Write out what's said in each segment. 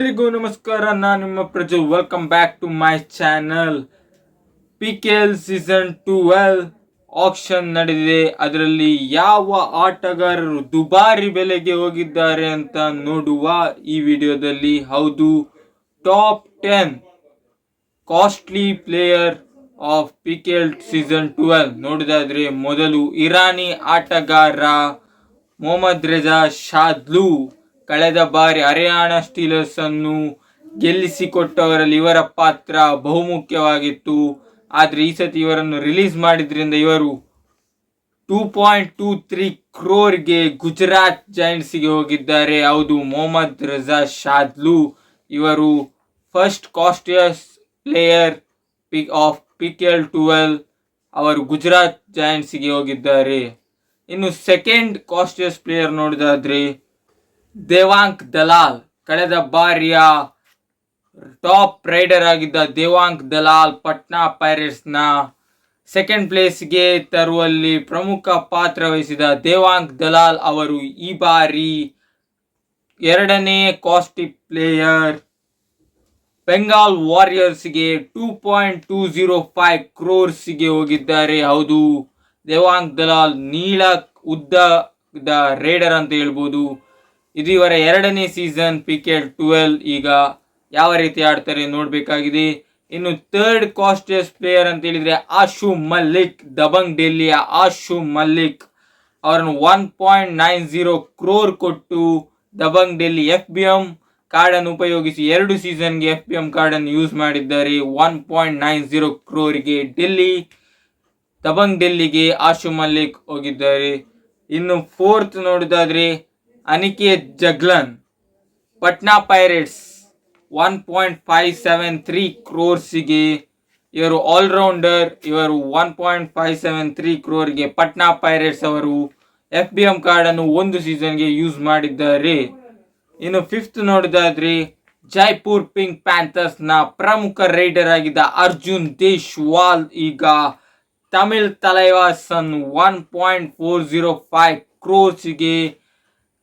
ಎಲ್ರಿಗೂ ನಮಸ್ಕಾರ, ನಾನು ನಿಮ್ಮ Praju. Welcome back to my channel P K L season twelve action ನಡೆದಿದೆ. ಅದರಲ್ಲಿ ಯಾವ ಆಟಗಾರರು ದುಬಾರಿ ಬೆಲೆಗೆ ಹೋಗಿದ್ದಾರೆ ಅಂತ ನೋಡುವ ಈ ವಿಡಿಯೋದಲ್ಲಿ ಹೌದು top ten costly player of P K L season twelve ನೋಡಿದಾದ್ರೆ ಮೊದಲು ಇರಾನಿ ಆಟಗಾರ ಮೊಹಮ್ಮದ್ ರೆಜಾ ಶಾದ್ಲು. ಕಳೆದ ಬಾರಿ ಹರಿಯಾಣ ಸ್ಟೀಲರ್ಸ್ ಅನ್ನು ಗೆಲ್ಲಿಸಿಕೊಟ್ಟವರಲ್ಲಿ ಇವರ ಪಾತ್ರ ಬಹುಮುಖ್ಯವಾಗಿತ್ತು. ಆದರೆ ಈ ಸತಿ ಇವರನ್ನು ರಿಲೀಸ್ ಮಾಡಿದ್ರಿಂದ ಇವರು ಟೂ ಪಾಯಿಂಟ್ ಟೂ ತ್ರೀ ಕ್ರೋರ್ಗೆ ಗುಜರಾತ್ ಜೈಂಟ್ಸ್ಗೆ ಹೋಗಿದ್ದಾರೆ. ಹೌದು, ಮೊಹಮ್ಮದ್ ರಜಾ ಶಾದ್ಲು ಇವರು first costliest player pick of P K L twelve ಅವರು ಗುಜರಾತ್ ಜೈಂಟ್ಸ್ಗೆ ಹೋಗಿದ್ದಾರೆ. ಇನ್ನು ಸೆಕೆಂಡ್ ಕಾಸ್ಟಿಯಸ್ ಪ್ಲೇಯರ್ ನೋಡಿದಾದ್ರೆ ದೇವಾಂಕ್ ದಲಾಲ್. ಕಳೆದ ಬಾರಿಯ ಟಾಪ್ ರೈಡರ್ ಆಗಿದ್ದ ದೇವಾಂಕ್ ದಲಾಲ್ ಪಟ್ನಾ ಪೈರೇಟ್ಸ್ನ ಸೆಕೆಂಡ್ ಪ್ಲೇಸ್ಗೆ ತರುವಲ್ಲಿ ಪ್ರಮುಖ ಪಾತ್ರ ವಹಿಸಿದ ದೇವಾಂಕ್ ದಲಾಲ್ ಅವರು ಈ ಬಾರಿ ಎರಡನೇ costly player. Bengal ವಾರಿಯರ್ಸ್ಗೆ two point two zero five ಕ್ರೋರ್ಸ್ಗೆ ಹೋಗಿದ್ದಾರೆ. ಹೌದು ದೇವಾಂಗ್ ದಲಾಲ್ ನೀಳ ಉದ್ದದ ರೇಡರ್ ಅಂತ ಹೇಳ್ಬೋದು. ಇದು ಇವರ ಎರಡನೇ ಸೀಸನ್ ಪಿ ಕೆ ಟುವೆಲ್ ಈಗ ಯಾವ ರೀತಿ ಆಡ್ತಾರೆ ನೋಡಬೇಕಾಗಿದೆ. ಇನ್ನು ಥರ್ಡ್ ಕಾಸ್ಟಿಯಸ್ ಪ್ಲೇಯರ್ ಅಂತ ಹೇಳಿದರೆ ಆಶು ಮಲ್ಲಿಕ್, ದಬಂಗ್ ಡೆಲ್ಲಿಯ ಆಶು ಮಲ್ಲಿಕ್. ಅವರನ್ನು one point nine zero crore ಕೊಟ್ಟು Dabang Delhi F B M ಕಾರ್ಡನ್ನು ಉಪಯೋಗಿಸಿ ಎರಡು ಸೀಸನ್ಗೆ ಎಫ್ ಬಿ ಎಂ ಕಾರ್ಡನ್ನು ಯೂಸ್ ಮಾಡಿದ್ದಾರೆ. ಒನ್ ಪಾಯಿಂಟ್ ನೈನ್ ಜೀರೋ ಕ್ರೋರ್ಗೆ ಡೆಲ್ಲಿ, ದಬಂಗ್ ಡೆಲ್ಲಿಗೆ ಆಶು ಮಲ್ಲಿಕ್ ಹೋಗಿದ್ದಾರೆ. ಇನ್ನು ಫೋರ್ತ್ ನೋಡೋದಾದ್ರೆ Aniket Jaglan Patna pirates one point five seven three ಕ್ರೋರ್ಸಿಗೆ ಇವರು ಆಲ್ರೌಂಡರ್ ಇವರು one point five seven three ಕ್ರೋರ್ಗೆ Patna pirates ಅವರು ಎಫ್ ಬಿ ಎಂ ಕಾರ್ಡನ್ನು ಒಂದು ಸೀಸನ್ಗೆ ಯೂಸ್ ಮಾಡಿದ್ದಾರೆ. ಇನ್ನು ಫಿಫ್ತ್ ನೋಡೋದಾದ್ರೆ ಜೈಪುರ್ ಪಿಂಕ್ ಪ್ಯಾಂಥರ್ಸ್ನ ಪ್ರಮುಖ ರೈಡರ್ ಆಗಿದ್ದ ಅರ್ಜುನ್ ದೇಶ್ವಾಲ್ ಈಗ Tamil ತಲೈವಾಸನ್ one point four zero five ಕ್ರೋರ್ಸ್ಗೆ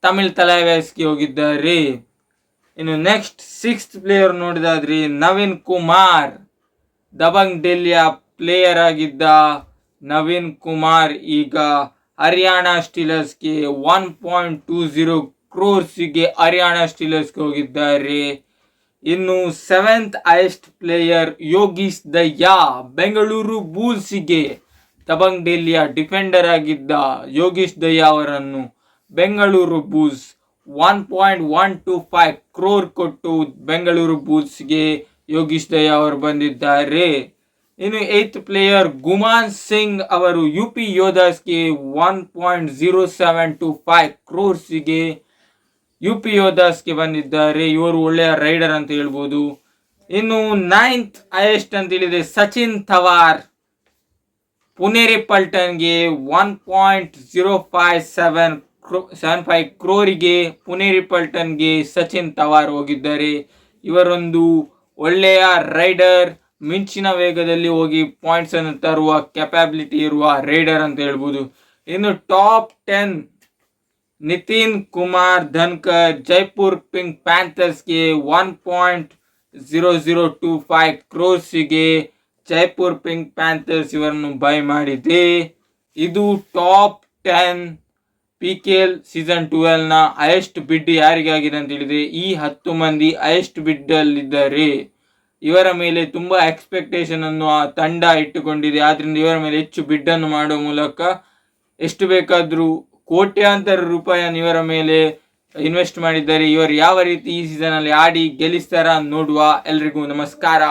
Tamil ತಲೆವ್ಯಾಸ್ಗೆ ಹೋಗಿದ್ದಾರೆ ಇನ್ನು ನೆಕ್ಸ್ಟ್ ಸಿಕ್ಸ್ತ್ ಪ್ಲೇಯರ್ ನೋಡಿದಾದ್ರಿ ನವೀನ್ ಕುಮಾರ್. ದಬಂಗ್ ಡೆಲ್ಲಿಯ ಪ್ಲೇಯರ್ ಆಗಿದ್ದ ನವೀನ್ ಕುಮಾರ್ ಈಗ ಹರಿಯಾಣ ಸ್ಟೀಲರ್ಸ್ಗೆ ಒನ್ ಪಾಯಿಂಟ್ ಟೂ ಜೀರೋ ಕ್ರೋರ್ಸಿಗೆ ಹರಿಯಾಣ ಸ್ಟೀಲರ್ಸ್ಗೆ ಹೋಗಿದ್ದಾರೆ ಇನ್ನು seventh highest player Yogesh Dahiya Bengaluru ಬೂಲ್ಸಿಗೆ Dabang ಡೆಲ್ಲಿಯ ಡಿಫೆಂಡರ್ ಆಗಿದ್ದ ಯೋಗೀಶ್ ದಯ್ಯಾ ಅವರನ್ನು Bengaluru Bulls one point one two five crore ಕೊಟ್ಟು ಬೆಂಗಳೂರು ಬೂಲ್ಸ್ಗೆ ಯೋಗೀಶ್ ದಯ ಅವರು ಬಂದಿದ್ದಾರೆ. ಇನ್ನು ಏತ್ ಪ್ಲೇಯರ್ ಗುಮಾನ್ ಸಿಂಗ್ ಅವರು U P ಯೋಧಾಸ್ಗೆ one point zero seven two five ಕ್ರೋರ್ಸ್ಗೆ U P ಯೋಧಾಸ್ಗೆ ಬಂದಿದ್ದಾರೆ. ಇವರು ಒಳ್ಳೆಯ ರೈಡರ್ ಅಂತ ಹೇಳ್ಬೋದು. ಇನ್ನು ನೈನ್ತ್ ಹೈಯೆಸ್ಟ್ ಅಂತ ಹೇಳಿದ್ರೆ Sachin Tawar Puneri ಪಲ್ಟನ್ಗೆ one point zero five seven ಕ್ರೋ ಫೈವ್ ಕ್ರೋರಿಗೆ ಪುನೇರಿ ಪಲ್ಟನ್ಗೆ ಸಚಿನ್ ತವಾರ್ ಹೋಗಿದ್ದಾರೆ. ಇವರೊಂದು ಒಳ್ಳೆಯ ರೈಡರ್, ಮಿಂಚಿನ ವೇಗದಲ್ಲಿ ಹೋಗಿ ಪಾಯಿಂಟ್ಸ್ ಅನ್ನು ತರುವ ಕೆಪಾಬಿಲಿಟಿ ಇರುವ ರೈಡರ್ ಅಂತ ಹೇಳ್ಬೋದು. ಇನ್ನು top ten Nitin Kumar Dhankar, Jaipur Pink ಪ್ಯಾಂಥರ್ಸ್ಗೆ one point zero zero two five ಕ್ರೋರ್ಸಿಗೆ Jaipur pink panthers ಇವರನ್ನು ಬೈ ಮಾಡಿದೆ. ಇದು top ten P K L season ಟುವೆಲ್ನ highest bid ಯಾರಿಗಾಗಿದೆ ಅಂತ ಹೇಳಿದ್ರೆ, ಈ ಹತ್ತು ಮಂದಿ ಹೈಯೆಸ್ಟ್ ಬಿಡ್ ಅಲ್ಲಿದ್ದಾರೆ. ಇವರ ಮೇಲೆ ತುಂಬಾ ಎಕ್ಸ್ಪೆಕ್ಟೇಷನ್ ಅನ್ನು ಆ ತಂಡ ಇಟ್ಟುಕೊಂಡಿದೆ. ಆದ್ರಿಂದ ಇವರ ಮೇಲೆ ಹೆಚ್ಚು ಬಿಡ್ ಅನ್ನು ಮಾಡುವ ಮೂಲಕ ಎಷ್ಟು ಬೇಕಾದರೂ ಕೋಟ್ಯಾಂತರ ರೂಪಾಯಿಯನ್ನು ಇವರ ಮೇಲೆ ಇನ್ವೆಸ್ಟ್ ಮಾಡಿದ್ದಾರೆ. ಇವರು ಯಾವ ರೀತಿ ಈ ಸೀಸನ್ ಅಲ್ಲಿ ಆಡಿ ಗೆಲ್ಲಿಸ್ತಾರ ನೋಡುವ ಎಲ್ರಿಗೂ ನಮಸ್ಕಾರ.